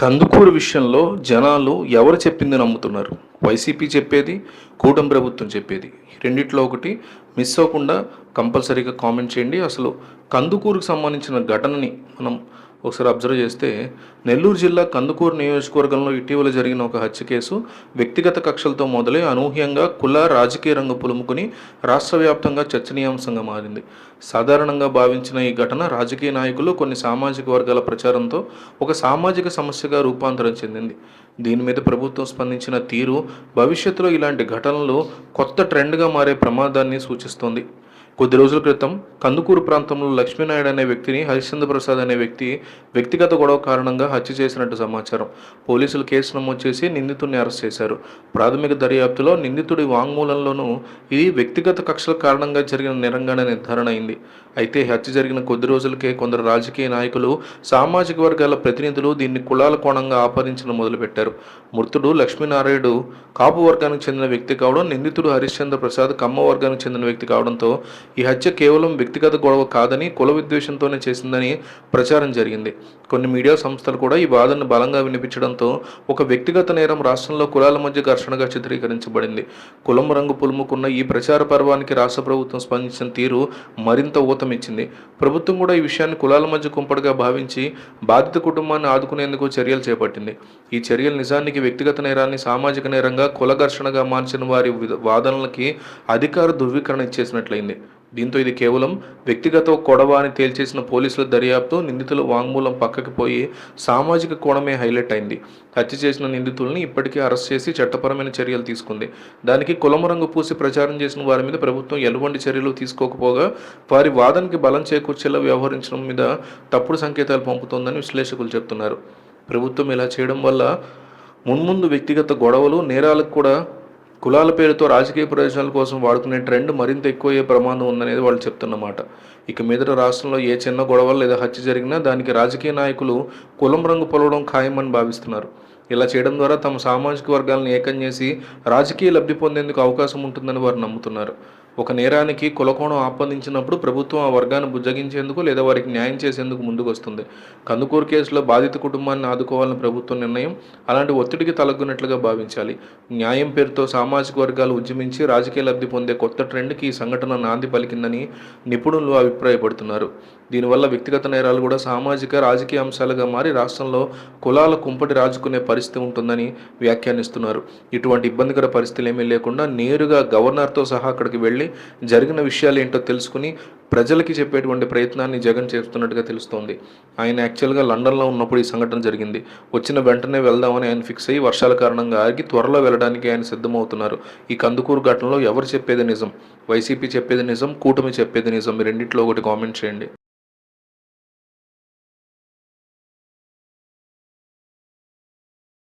కందుకూరు విషయంలో జనాలు ఎవరు చెప్పింది నమ్ముతున్నారు? వైసీపీ చెప్పేది కూటమి ప్రభుత్వం చెప్పేది. రెండిట్లో ఒకటి మిస్ అవ్వకుండా కంపల్సరీగా కామెంట్ చేయండి. అసలు కందుకూరుకు సంబంధించిన ఘటనని మనం ఒకసారి అబ్జర్వ్ చేస్తే నెల్లూరు జిల్లా కందుకూరు నియోజకవర్గంలో ఇటీవల జరిగిన ఒక హత్య కేసు వ్యక్తిగత కక్షలతో మొదలై అనూహ్యంగా కుల రాజకీయ రంగు పులుముకుని రాష్ట్ర వ్యాప్తంగా చర్చనీయాంశంగా మారింది. సాధారణంగా భావించిన ఈ ఘటన రాజకీయ నాయకులు కొన్ని సామాజిక వర్గాల ప్రచారంతో ఒక సామాజిక సమస్యగా రూపాంతరం చెందింది. దీని మీద ప్రభుత్వం స్పందించిన తీరు భవిష్యత్తులో ఇలాంటి ఘటనలు కొత్త ట్రెండ్గా మారే ప్రమాదాన్ని సూచిస్తోంది. కొద్ది రోజుల క్రితం కందుకూరు ప్రాంతంలో లక్ష్మీనాయుడు అనే వ్యక్తిని హరిశ్చంద్ర ప్రసాద్ అనే వ్యక్తి వ్యక్తిగత గొడవ కారణంగా హత్య చేసినట్టు సమాచారం. పోలీసులు కేసు నమోదు చేసి నిందితుడిని అరెస్ట్ చేశారు. ప్రాథమిక దర్యాప్తులో నిందితుడి వాంగ్మూలంలోనూ ఇది వ్యక్తిగత కక్షల కారణంగా జరిగిన నిరంగానే నిర్ధారణ అయింది. అయితే హత్య జరిగిన కొద్ది రోజులకే కొందరు రాజకీయ నాయకులు సామాజిక వర్గాల ప్రతినిధులు దీన్ని కులాల కోణంగా ఆపాదించడం మొదలుపెట్టారు. మృతుడు లక్ష్మీనారాయణుడు కాపు వర్గానికి చెందిన వ్యక్తి కావడం నిందితుడు హరిశ్చంద్ర ప్రసాద్ కమ్మ వర్గానికి చెందిన వ్యక్తి కావడంతో ఈ హత్య కేవలం వ్యక్తిగత గొడవ కాదని కుల విద్వేషంతోనే చేసిందని ప్రచారం జరిగింది. కొన్ని మీడియా సంస్థలు కూడా ఈ వాదనను బలంగా వినిపించడంతో ఒక వ్యక్తిగత నేరం రాష్ట్రంలో కులాల మధ్య ఘర్షణగా చిత్రీకరించబడింది. కులం రంగు పులుముకున్న ఈ ప్రచార పర్వానికి రాష్ట్ర ప్రభుత్వం స్పందించిన తీరు మరింత ఊతమిచ్చింది. ప్రభుత్వం కూడా ఈ విషయాన్ని కులాల మధ్య కుంపడిగా భావించి బాధిత కుటుంబాన్ని ఆదుకునేందుకు చర్యలు చేపట్టింది. ఈ చర్యలు నిజానికి వ్యక్తిగత నేరాన్ని సామాజిక నేరంగా కుల ఘర్షణగా మార్చిన వారి వాదనలకి అధికార ధృవీకరణ ఇచ్చేసినట్లయింది. దీంతో ఇది కేవలం వ్యక్తిగత గొడవ అని తేల్చేసిన పోలీసుల దర్యాప్తు నిందితుల వాంగ్మూలం పక్కకి పోయి సామాజిక కోణమే హైలైట్ అయింది. హత్య చేసిన నిందితుల్ని ఇప్పటికే అరెస్ట్ చేసి చట్టపరమైన చర్యలు తీసుకుంది. దానికి కులము రంగు పూసి ప్రచారం చేసిన వారి మీద ప్రభుత్వం ఎటువంటి చర్యలు తీసుకోకపోగా వారి వాదనకి బలం చేకూర్చేలా వ్యవహరించడం మీద తప్పుడు సంకేతాలు పంపుతోందని విశ్లేషకులు చెప్తున్నారు. ప్రభుత్వం ఇలా చేయడం వల్ల మున్ముందు వ్యక్తిగత గొడవలు నేరాలకు కూడా కులాల పేరుతో రాజకీయ ప్రయోజనాల కోసం వాడుకునే ట్రెండ్ మరింత ఎక్కువయ్యే ప్రమాదం ఉందనేది వాళ్ళు చెప్తున్నమాట ఇక మీదట రాష్ట్రంలో ఏ చిన్న గొడవలు లేదా హత్య జరిగినా దానికి రాజకీయ నాయకులు కులం రంగు పొలవడం ఖాయమని భావిస్తున్నారు. ఇలా చేయడం ద్వారా తమ సామాజిక వర్గాలను ఏకం చేసి రాజకీయ లబ్ధి పొందేందుకు అవకాశం ఉంటుందని వారు నమ్ముతున్నారు. ఒక నేరానికి కులకోణం ఆపాదించినప్పుడు ప్రభుత్వం ఆ వర్గాన్ని బుజ్జగించేందుకు లేదా వారికి న్యాయం చేసేందుకు ముందుకు వస్తుంది కందుకూరు కేసులో బాధిత కుటుంబాన్ని ఆదుకోవాలని ప్రభుత్వం నిర్ణయం అలాంటి ఒత్తిడికి తలగ్గునట్లుగా భావించాలి. న్యాయం పేరుతో సామాజిక వర్గాలు ఉద్యమించి రాజకీయ లబ్ధి పొందే కొత్త ట్రెండ్కి ఈ సంఘటన నాంది పలికిందని నిపుణులు అభిప్రాయపడుతున్నారు. దీనివల్ల వ్యక్తిగత నేరాలు కూడా సామాజిక రాజకీయ అంశాలుగా మారి రాష్ట్రంలో కులాల కుంపటి రాజుకునే పరిస్థితి ఉంటుందని వ్యాఖ్యానిస్తున్నారు. ఇటువంటి ఇబ్బందికర పరిస్థితులు ఏమీ లేకుండా నేరుగా గవర్నర్తో సహా అక్కడికి వెళ్ళి జరిగిన విషయాలు ఏంటో తెలుసుకుని ప్రజలకి చెప్పేటువంటి ప్రయత్నాన్ని జగన్ చేస్తున్నట్టుగా తెలుస్తోంది. ఆయన యాక్చువల్గా లండన్లో ఉన్నప్పుడు ఈ సంఘటన జరిగింది. వచ్చిన వెంటనే వెళ్దామని ఆయన ఫిక్స్ అయ్యి వర్షాల కారణంగా ఆగి త్వరలో వెళ్ళడానికి ఆయన సిద్ధమవుతున్నారు. ఈ కందుకూరు ఘటనలో ఎవరు చెప్పేది నిజం? వైసీపీ చెప్పేది నిజం? కూటమి చెప్పేది నిజం? రెండింటిలో రెండిట్లో ఒకటి కామెంట్ చేయండి.